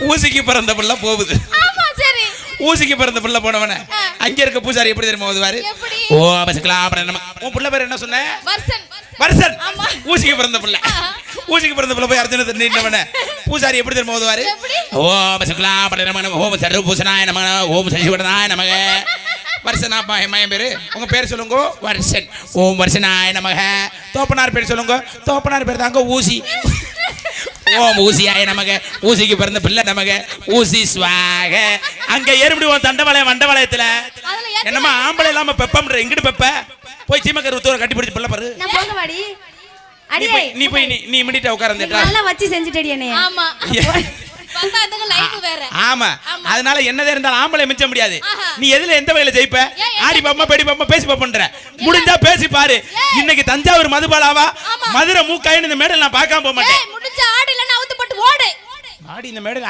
ஊசிக்கு பிறந்த பிள்ளை போகுது. ஊசிக்கு பிறந்த பிள்ளை போனவன. அங்க இருக்க பூசாரி எப்படி தெரியுமா ஓதுவாரு? ஓ பசக்கலாம் உன் பிள்ளை பேர் என்ன சொன்ன? வருஷன். ஊசிக்கு பிறந்த பிள்ளை. ஊசிக்கு பிறந்த பிள்ளை போய் அர்ஜுன நீண்டவன பூசாரி எப்படி தெரியுமா ஓதுவாரு? ஓ பசக்கலாம் அப்புறம் நம்ம ஓம் சர்வ பூசனாய நமக ஓம் சசிவடனாய நமக. வருஷனா மயம் பேரு? உங்க பேர் சொல்லுங்க. வருஷன் ஓம் வருஷனாய நமக. தோப்பனார் பேர் சொல்லுங்க. தோப்பனார் பேர் தாங்க ஊசி. ஓம் ஊசியாய நமக. ஊசிக்கு பிறந்த பிள்ளை நமக. ஊசி ஸ்வாக அங்க ஏறிவிடுவோம் தண்டவாளயம் வண்டவாளயத்துல என்னமா ஆம்பளை இல்லாம பெப்பம்ன்ற எங்கிட்டு பெப்ப? போய் சீமக்கர் உத்தவரை கட்டி பிடிச்சி பிள்ளை பாரு. நீ போய் நீ போய் நீ நீ மினிட்ட உட்கார நீ நல்லா வச்சு செஞ்சுட்டடி என்னைய. ஆமா. அதனால என்னதே இருந்தாலும் ஆம்பளை மிச்ச முடியாது. நீ எதுல எந்த வகையில ஜெயிப்ப? ஆடி பாப்பா பெடி பாப்பா பேசி பாப்பன்ற. முடிஞ்சா பேசி பாரு. இன்னைக்கு தஞ்சாவூர் மதுபாலாவா. மதுரை மூக்காயின்னு இந்த மேடல் நான் பார்க்காம போக மாட்டேன். ஆடி இந்த மேடல்